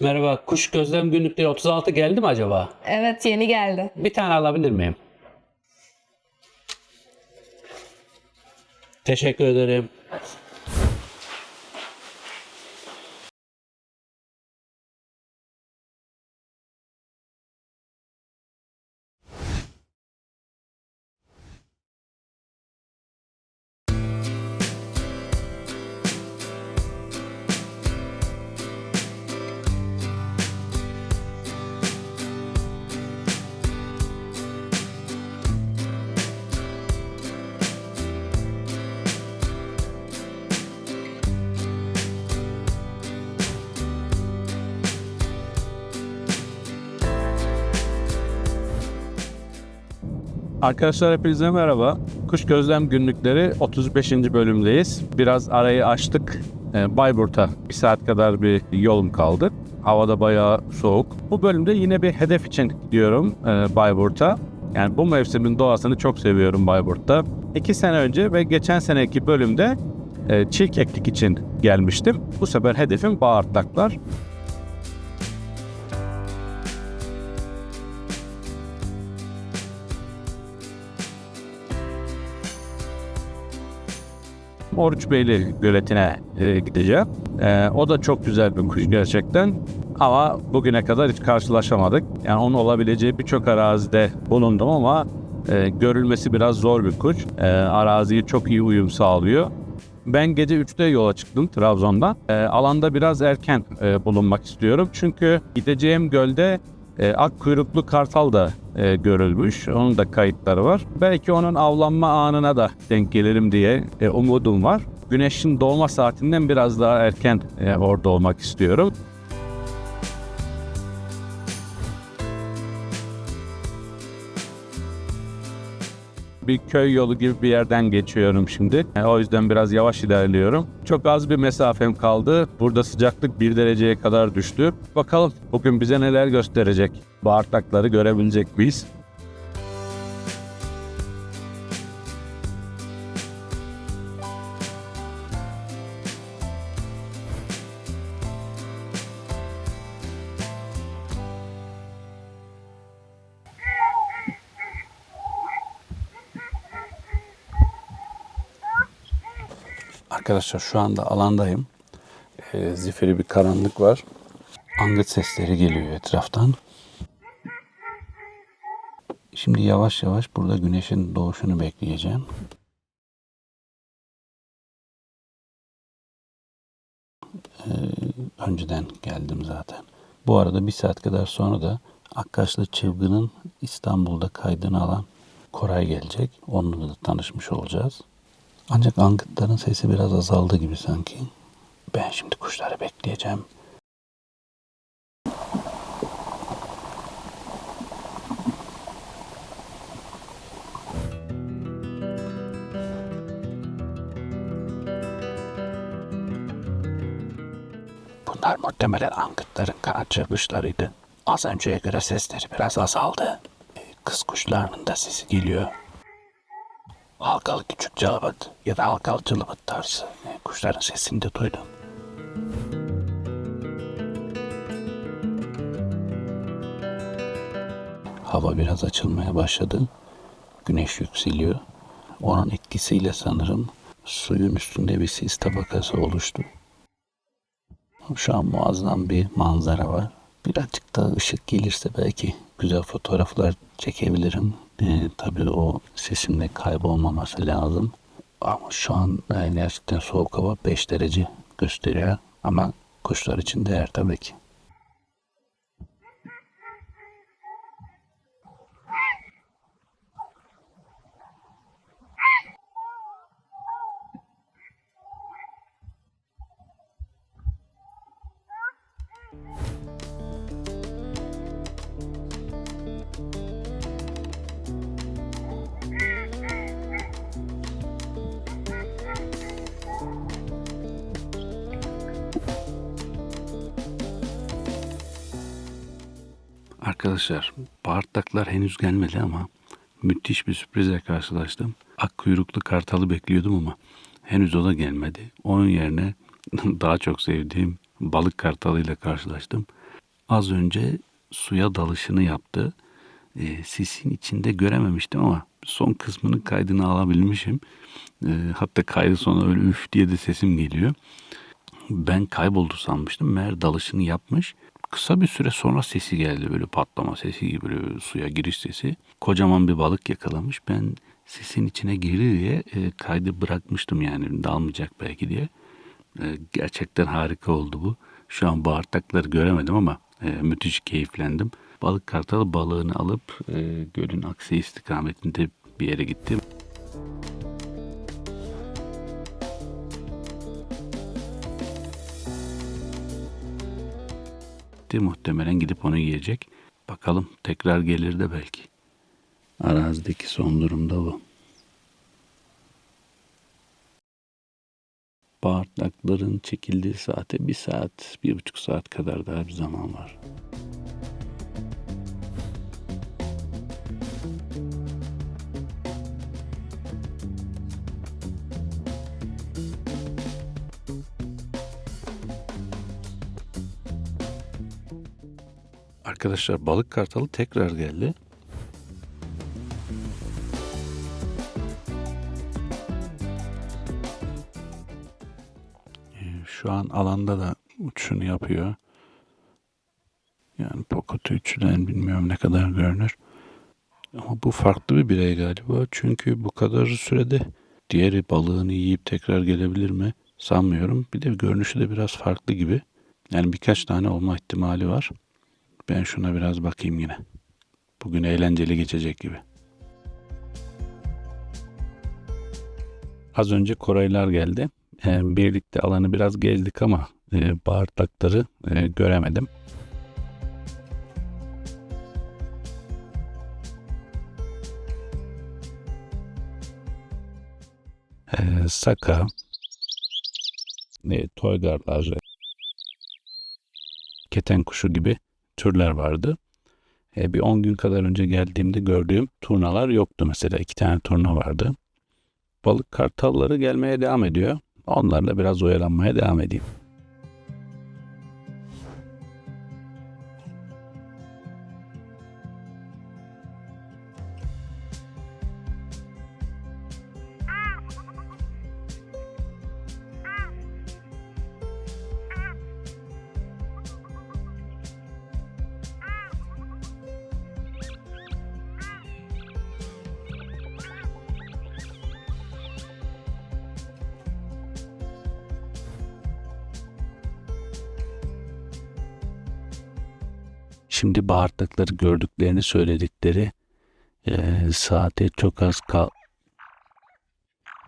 Merhaba, kuş gözlem günlükleri 36 geldi mi acaba? Evet yeni geldi. Bir tane alabilir miyim? Teşekkür ederim. Arkadaşlar hepinize merhaba. Kuş Gözlem Günlükleri 35. bölümdeyiz. Biraz arayı açtık. Ee, Bayburt'a bir saat kadar bir yolum kaldı. Havada bayağı soğuk. Bu bölümde yine bir hedef için gidiyorum e, Bayburt'a. Yani bu mevsimin doğasını çok seviyorum Bayburt'ta. İki sene önce ve geçen seneki bölümde e, çirkeklik için gelmiştim. Bu sefer hedefim bağırtlaklar. Oruç Beyli göletine e, gideceğim. E, o da çok güzel bir kuş gerçekten. Ama bugüne kadar hiç karşılaşamadık. Yani onun olabileceği birçok arazide bulundum ama e, görülmesi biraz zor bir kuş. E, araziyi çok iyi uyum sağlıyor. Ben gece 3'te yola çıktım Trabzon'dan. E, alanda biraz erken e, bulunmak istiyorum. Çünkü gideceğim gölde e, ak kuyruklu kartal da e, görülmüş. Onun da kayıtları var. Belki onun avlanma anına da denk gelirim diye e, umudum var. Güneşin doğma saatinden biraz daha erken e, orada olmak istiyorum. Bir köy yolu gibi bir yerden geçiyorum şimdi. E, o yüzden biraz yavaş ilerliyorum. Çok az bir mesafem kaldı. Burada sıcaklık 1 dereceye kadar düştü. Bakalım bugün bize neler gösterecek. Bağırtakları görebilecek miyiz? Arkadaşlar şu anda alandayım. Ee, zifiri bir karanlık var. Angıt sesleri geliyor etraftan. Şimdi yavaş yavaş burada güneşin doğuşunu bekleyeceğim. Ee, önceden geldim zaten. Bu arada bir saat kadar sonra da Akkaşlı Çılgın'ın İstanbul'da kaydını alan Koray gelecek. Onunla da tanışmış olacağız. Ancak angıtların sesi biraz azaldı gibi sanki. Ben şimdi kuşları bekleyeceğim. Bunlar muhtemelen angıtların kaçırmışlarıydı. Az önceye göre sesleri biraz azaldı. Kız kuşlarının da sesi geliyor halkalı küçük cılıbıt ya da halkalı cılıbıt tarzı e, kuşların sesini de duydum. Hava biraz açılmaya başladı. Güneş yükseliyor. Onun etkisiyle sanırım suyun üstünde bir sis tabakası oluştu. Şu an muazzam bir manzara var. Birazcık daha ışık gelirse belki güzel fotoğraflar çekebilirim. Ee, tabii o sesimde kaybolmaması lazım. Ama şu an e, gerçekten soğuk hava 5 derece gösteriyor. Ama kuşlar için değer tabii ki. Arkadaşlar bağırtlaklar henüz gelmedi ama müthiş bir sürprizle karşılaştım. Ak kuyruklu kartalı bekliyordum ama henüz o da gelmedi. Onun yerine daha çok sevdiğim balık kartalıyla karşılaştım. Az önce suya dalışını yaptı. E, sisin içinde görememiştim ama son kısmının kaydını alabilmişim. E, hatta kaydı sonra öyle üf diye de sesim geliyor. Ben kayboldu sanmıştım. Meğer dalışını yapmış. Kısa bir süre sonra sesi geldi böyle patlama sesi gibi böyle suya giriş sesi. Kocaman bir balık yakalamış. Ben sesin içine girdi diye e, kaydı bırakmıştım yani dalmayacak belki diye. E, gerçekten harika oldu bu. Şu an bağırtakları göremedim ama e, müthiş keyiflendim. Balık kartalı balığını alıp e, gölün aksi istikametinde bir yere gitti. Gitti. Muhtemelen gidip onu yiyecek. Bakalım tekrar gelir de belki. Arazideki son durumda bu. Bağırtlakların çekildiği saate bir saat, bir buçuk saat kadar daha bir zaman var. Arkadaşlar balık kartalı tekrar geldi. Ee, Şu an alanda da uçuşunu yapıyor. Yani Pocket 3'den bilmiyorum ne kadar görünür. Ama bu farklı bir birey galiba. Çünkü bu kadar sürede diğeri balığını yiyip tekrar gelebilir mi? Sanmıyorum. Bir de görünüşü de biraz farklı gibi. Yani birkaç tane olma ihtimali var. Ben şuna biraz bakayım yine. Bugün eğlenceli geçecek gibi. Az önce Koraylar geldi. Ee, birlikte alanı biraz gezdik ama e, bağırtakları e, göremedim. Ee, Saka, e, toygarlar, keten kuşu gibi türler vardı. E, bir 10 gün kadar önce geldiğimde gördüğüm turnalar yoktu mesela. iki tane turna vardı. Balık kartalları gelmeye devam ediyor. Onlarla biraz oyalanmaya devam edeyim. Şimdi bağırtıkları gördüklerini söyledikleri e, saate çok az kal...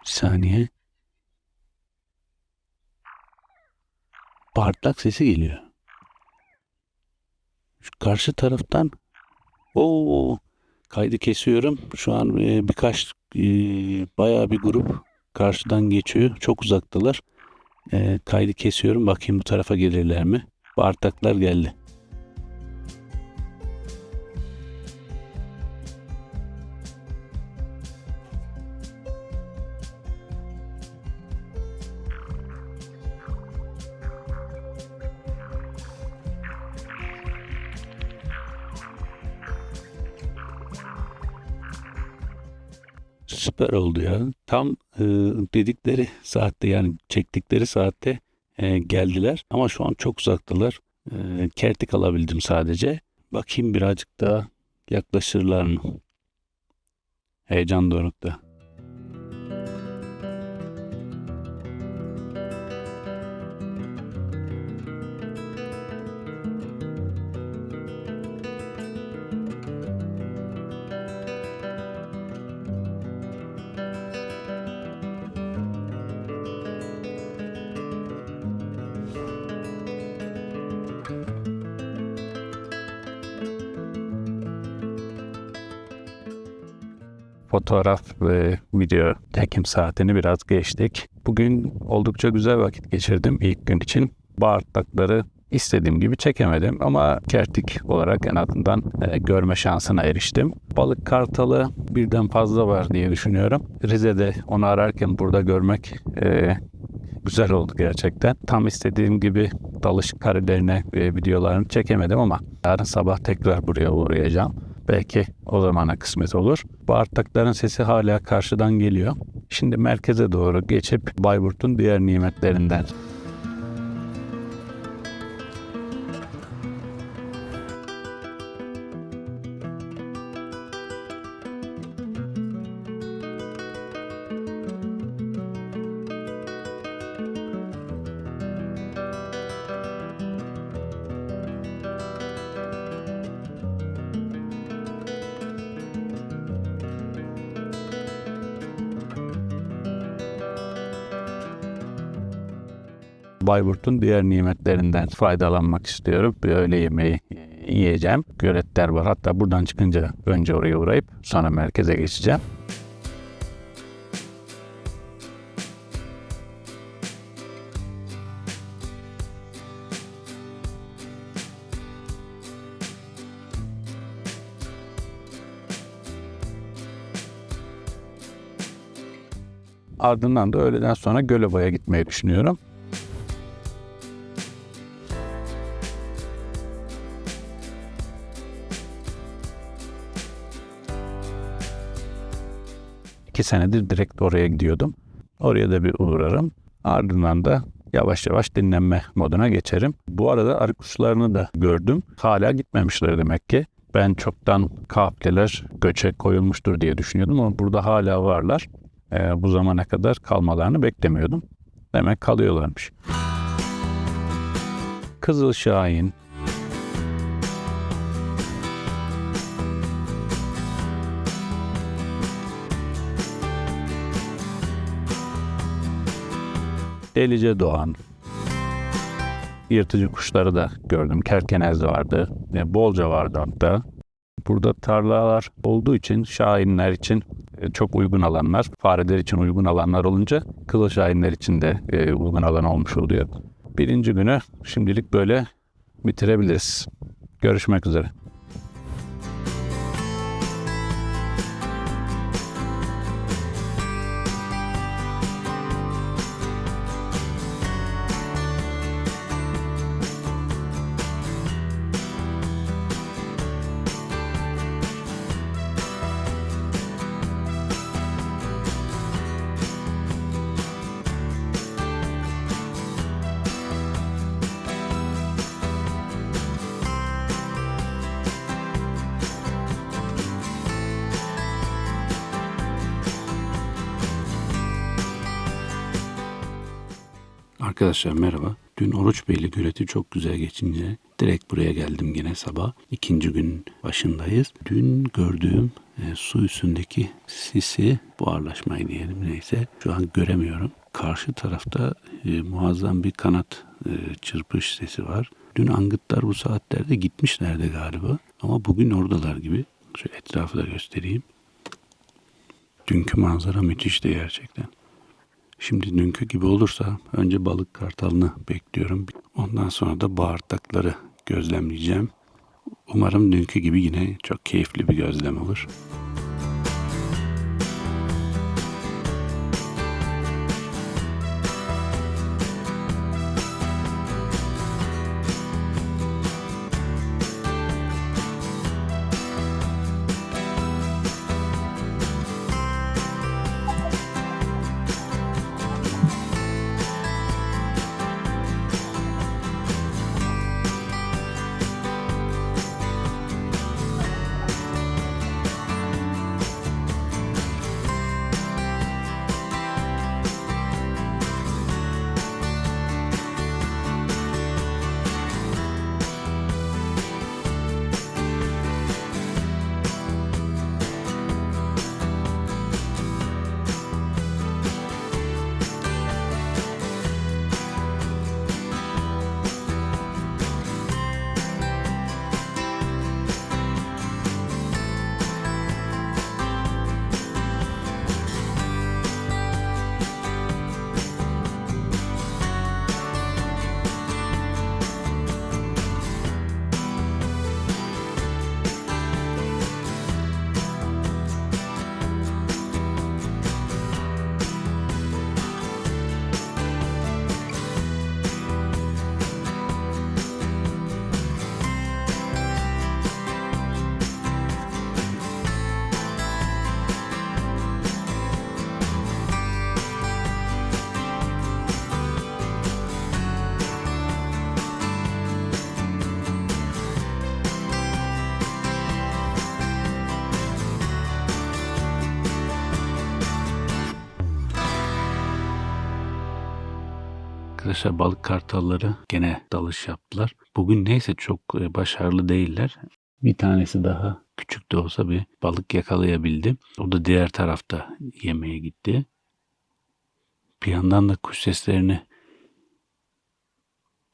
Bir saniye. Bağırtlak sesi geliyor. Şu karşı taraftan o kaydı kesiyorum. Şu an e, birkaç e, bayağı bir grup karşıdan geçiyor. Çok uzaktalar. E, kaydı kesiyorum. Bakayım bu tarafa gelirler mi? Bağırtaklar geldi. Dedikleri saatte yani çektikleri saatte e, geldiler. Ama şu an çok uzaktalar. E, kertik alabildim sadece. Bakayım birazcık daha yaklaşırlar mı? Heyecan dorukta. Fotoğraf ve video çekim saatini biraz geçtik. Bugün oldukça güzel vakit geçirdim ilk gün için. Bağırtlakları istediğim gibi çekemedim ama kertik olarak en azından e, görme şansına eriştim. Balık kartalı birden fazla var diye düşünüyorum. Rize'de onu ararken burada görmek e, güzel oldu gerçekten. Tam istediğim gibi dalış karelerine e, videolarını çekemedim ama yarın sabah tekrar buraya uğrayacağım. Belki o zamana kısmet olur. Bağırtakların sesi hala karşıdan geliyor. Şimdi merkeze doğru geçip Bayburt'un diğer nimetlerinden Bayburt'un diğer nimetlerinden faydalanmak istiyorum. Bir öğle yemeği yiyeceğim. Göletler var. Hatta buradan çıkınca önce oraya uğrayıp sonra merkeze geçeceğim. Ardından da öğleden sonra Göloba'ya gitmeyi düşünüyorum. Senedir direkt oraya gidiyordum. Oraya da bir uğrarım. Ardından da yavaş yavaş dinlenme moduna geçerim. Bu arada arı kuşlarını da gördüm. Hala gitmemişler demek ki. Ben çoktan kafleler göçe koyulmuştur diye düşünüyordum ama burada hala varlar. Ee, bu zamana kadar kalmalarını beklemiyordum. Demek kalıyorlarmış. Kızıl Şahin, Delice Doğan, yırtıcı kuşları da gördüm. Kerkenez vardı, e, bolca vardı hatta. Burada tarlalar olduğu için şahinler için e, çok uygun alanlar, fareler için uygun alanlar olunca kızıl şahinler için de e, uygun alan olmuş oluyor. Birinci günü şimdilik böyle bitirebiliriz. Görüşmek üzere. Arkadaşlar merhaba. Dün Oruçbeyli göleti çok güzel geçince direkt buraya geldim yine sabah. İkinci gün başındayız. Dün gördüğüm e, su üstündeki sisi buharlaşmayı diyelim neyse şu an göremiyorum. Karşı tarafta e, muazzam bir kanat e, çırpış sesi var. Dün angıtlar bu saatlerde gitmişlerdi galiba. Ama bugün oradalar gibi. Şöyle etrafı da göstereyim. Dünkü manzara müthişti gerçekten. Şimdi dünkü gibi olursa önce balık kartalını bekliyorum. Ondan sonra da bağırtakları gözlemleyeceğim. Umarım dünkü gibi yine çok keyifli bir gözlem olur. Arkadaşlar balık kartalları gene dalış yaptılar. Bugün neyse çok e, başarılı değiller. Bir tanesi daha küçük de olsa bir balık yakalayabildi. O da diğer tarafta yemeğe gitti. Bir yandan da kuş seslerini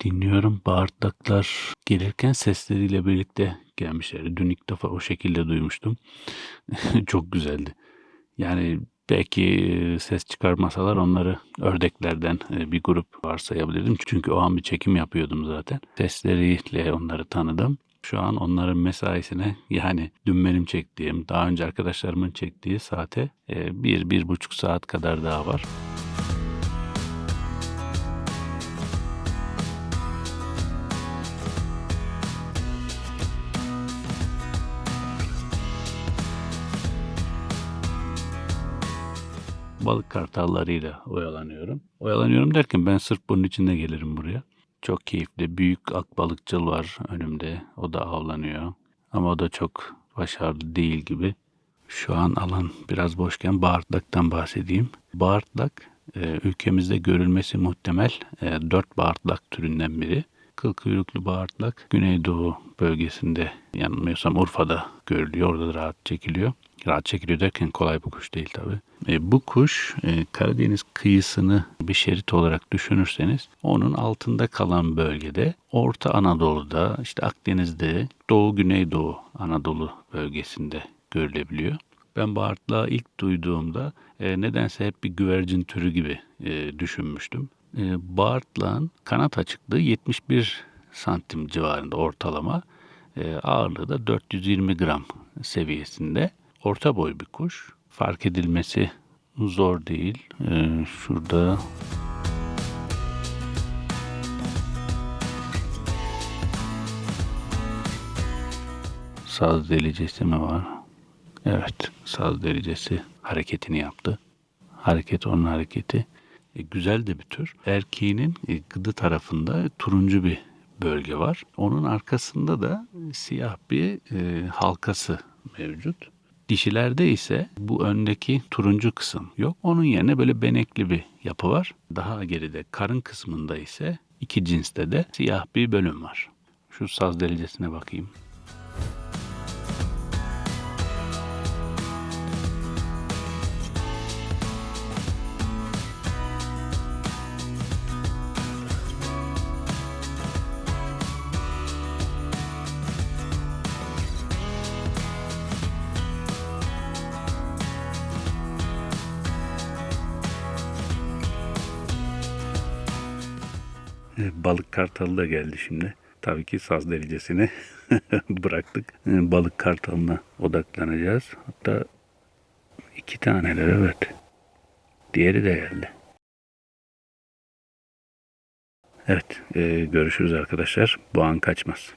dinliyorum. Bağırtlaklar gelirken sesleriyle birlikte gelmişler. Dün ilk defa o şekilde duymuştum. Çok güzeldi. Yani belki ses çıkarmasalar onları ördeklerden bir grup varsayabilirdim. Çünkü o an bir çekim yapıyordum zaten. Sesleriyle onları tanıdım. Şu an onların mesaisine yani dün benim çektiğim, daha önce arkadaşlarımın çektiği saate bir, bir buçuk saat kadar daha var. Balık kartallarıyla oyalanıyorum. Oyalanıyorum derken ben sırf bunun için de gelirim buraya. Çok keyifli. Büyük akbalıkçıl var önümde. O da avlanıyor. Ama o da çok başarılı değil gibi. Şu an alan biraz boşken bağırtlaktan bahsedeyim. Bağırtlak e, ülkemizde görülmesi muhtemel e, dört bağırtlak türünden biri. Kıl kuyruklu bağırtlak Güneydoğu bölgesinde yanılmıyorsam Urfa'da görülüyor. Orada da rahat çekiliyor. Rahat çekiliyor derken kolay bir kuş değil tabi. E, bu kuş e, Karadeniz kıyısını bir şerit olarak düşünürseniz onun altında kalan bölgede Orta Anadolu'da işte Akdeniz'de Doğu Güneydoğu Anadolu bölgesinde görülebiliyor. Ben bağırtlağı ilk duyduğumda e, nedense hep bir güvercin türü gibi e, düşünmüştüm. E, bağırtlağın kanat açıklığı 71 santim civarında ortalama. E, ağırlığı da 420 gram seviyesinde. Orta boy bir kuş. Fark edilmesi zor değil. E, şurada saz delicesi mi var? Evet, saz delicesi hareketini yaptı. Hareket onun hareketi. E, güzel de bir tür. Erkeğinin e, gıdı tarafında turuncu bir bölge var. Onun arkasında da siyah bir e, halkası mevcut. Dişilerde ise bu öndeki turuncu kısım yok. Onun yerine böyle benekli bir yapı var. Daha geride karın kısmında ise iki cinste de siyah bir bölüm var. Şu saz delicesine bakayım. Balık kartalı da geldi şimdi. Tabii ki saz derecesini bıraktık. E, Balık kartalına odaklanacağız. Hatta iki taneler evet. Diğeri de geldi. Evet e, görüşürüz arkadaşlar. Bu an kaçmaz.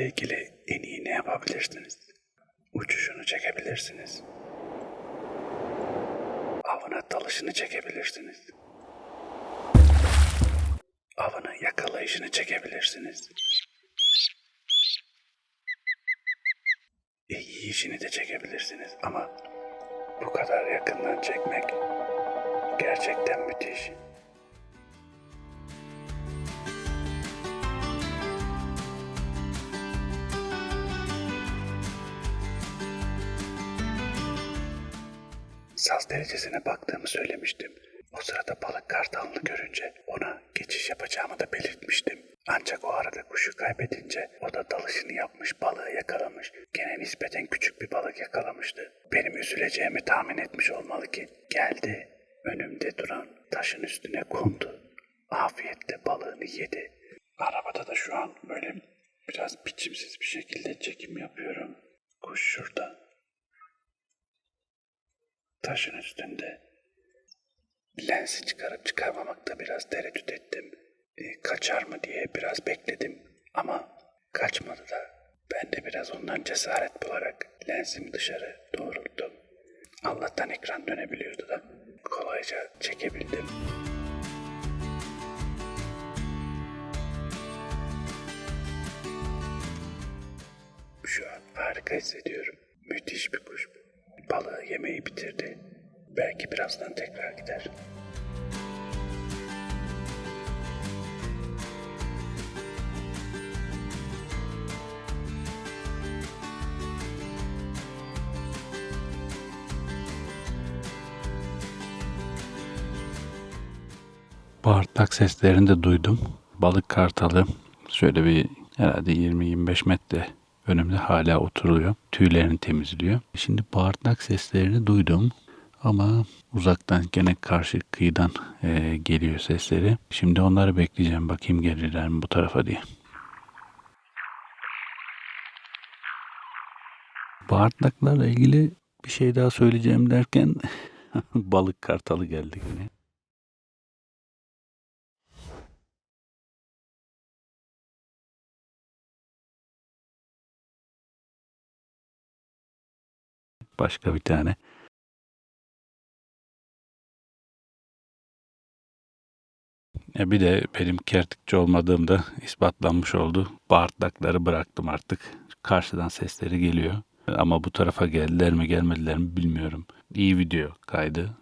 İle ilgili en iyi ne yapabilirsiniz? Uçuşunu çekebilirsiniz. Avına dalışını çekebilirsiniz. Avını yakalayışını çekebilirsiniz. E, yiyişini de çekebilirsiniz ama bu kadar yakından çekmek gerçekten müthiş. Saz derecesine baktığımı söylemiştim. O sırada balık kartalını görünce ona geçiş yapacağımı da belirtmiştim. Ancak o arada kuşu kaybedince o da dalışını yapmış balığı yakalamış. Gene nispeten küçük bir balık yakalamıştı. Benim üzüleceğimi tahmin etmiş olmalı ki. Geldi önümde duran taşın üstüne kondu. afiyetle balığını yedi. Arabada da şu an böyle biraz biçimsiz bir şekilde çekim yapıyorum. Kuş şurada. Taşın üstünde. Lensi çıkarıp çıkarmamakta biraz tereddüt ettim. E, kaçar mı diye biraz bekledim. Ama kaçmadı da. Ben de biraz ondan cesaret bularak lensimi dışarı doğrulttum. Allah'tan ekran dönebiliyordu da kolayca çekebildim. Şu an harika hissediyorum. Müthiş bir kuş. Balığı yemeği bitirdi. Belki birazdan tekrar gider. Bağırtlak seslerini de duydum. Balık kartalı şöyle bir herhalde 20-25 metre önümde hala oturuyor. Tüylerini temizliyor. Şimdi bağırtlak seslerini duydum. Ama uzaktan gene karşı kıyıdan eee, geliyor sesleri. Şimdi onları bekleyeceğim. Bakayım gelirler mi bu tarafa diye. Bağırtlaklarla ilgili bir şey daha söyleyeceğim derken balık kartalı geldi yine. Başka bir tane. E bir de benim kertikçi olmadığım da ispatlanmış oldu. Bağırtlakları bıraktım artık. Karşıdan sesleri geliyor. Ama bu tarafa geldiler mi gelmediler mi bilmiyorum. İyi video kaydı.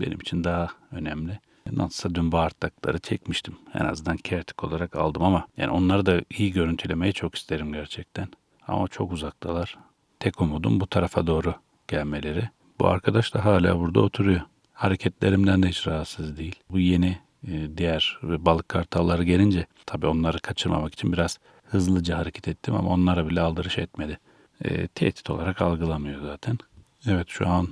Benim için daha önemli. Nasılsa dün bağırtlakları çekmiştim. En azından kertik olarak aldım ama yani onları da iyi görüntülemeyi çok isterim gerçekten. Ama çok uzaktalar. Tek umudum bu tarafa doğru gelmeleri. Bu arkadaş da hala burada oturuyor. Hareketlerimden de hiç rahatsız değil. Bu yeni e, diğer balık kartalları gelince tabii onları kaçırmamak için biraz hızlıca hareket ettim ama onlara bile aldırış etmedi. E, tehdit olarak algılamıyor zaten. Evet şu an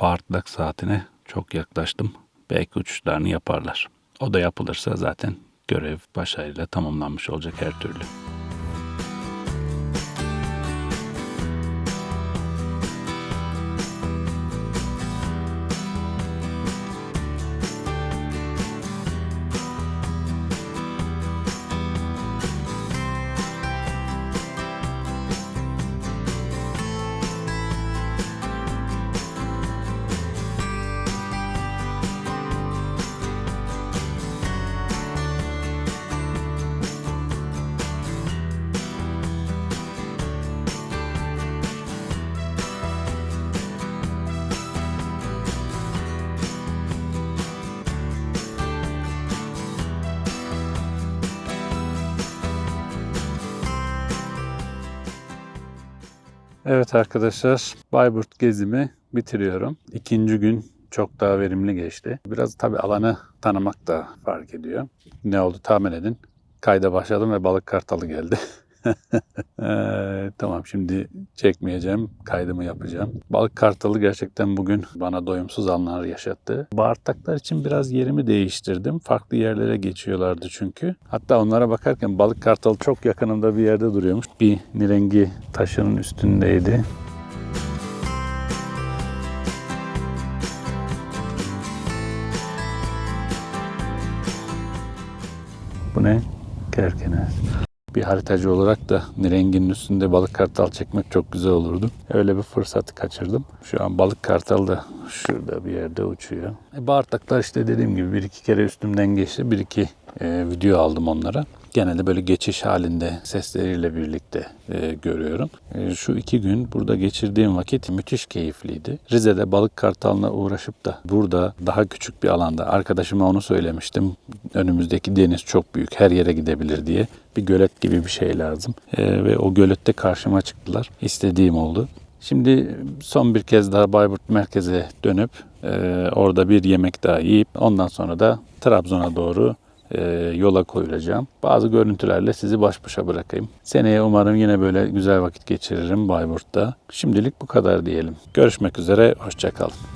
bağırtlak saatine çok yaklaştım. Belki uçuşlarını yaparlar. O da yapılırsa zaten görev başarıyla tamamlanmış olacak her türlü. Evet arkadaşlar, Bayburt gezimi bitiriyorum. İkinci gün çok daha verimli geçti. Biraz tabii alanı tanımak da fark ediyor. Ne oldu tahmin edin. Kayda başladım ve balık kartalı geldi. Ee, tamam şimdi çekmeyeceğim, kaydımı yapacağım. Balık kartalı gerçekten bugün bana doyumsuz anlar yaşattı. Bağırtaklar için biraz yerimi değiştirdim. Farklı yerlere geçiyorlardı çünkü. Hatta onlara bakarken balık kartalı çok yakınımda bir yerde duruyormuş. Bir nirengi taşının üstündeydi. Bu ne? Kerkene. Bir haritacı olarak da renginin üstünde balık kartal çekmek çok güzel olurdu. Öyle bir fırsatı kaçırdım. Şu an balık kartal da şurada bir yerde uçuyor. E, bağırtaklar işte dediğim gibi bir iki kere üstümden geçti. Bir iki e, video aldım onlara. Genelde böyle geçiş halinde sesleriyle birlikte e, görüyorum. E, şu iki gün burada geçirdiğim vakit müthiş keyifliydi. Rize'de balık kartalına uğraşıp da burada daha küçük bir alanda arkadaşıma onu söylemiştim. Önümüzdeki deniz çok büyük her yere gidebilir diye. Bir gölet gibi bir şey lazım. E, ve o gölette karşıma çıktılar. İstediğim oldu. Şimdi son bir kez daha Bayburt merkeze dönüp e, orada bir yemek daha yiyip ondan sonra da Trabzon'a doğru yola koyulacağım. Bazı görüntülerle sizi baş başa bırakayım. Seneye umarım yine böyle güzel vakit geçiririm Bayburt'ta. Şimdilik bu kadar diyelim. Görüşmek üzere, hoşçakalın.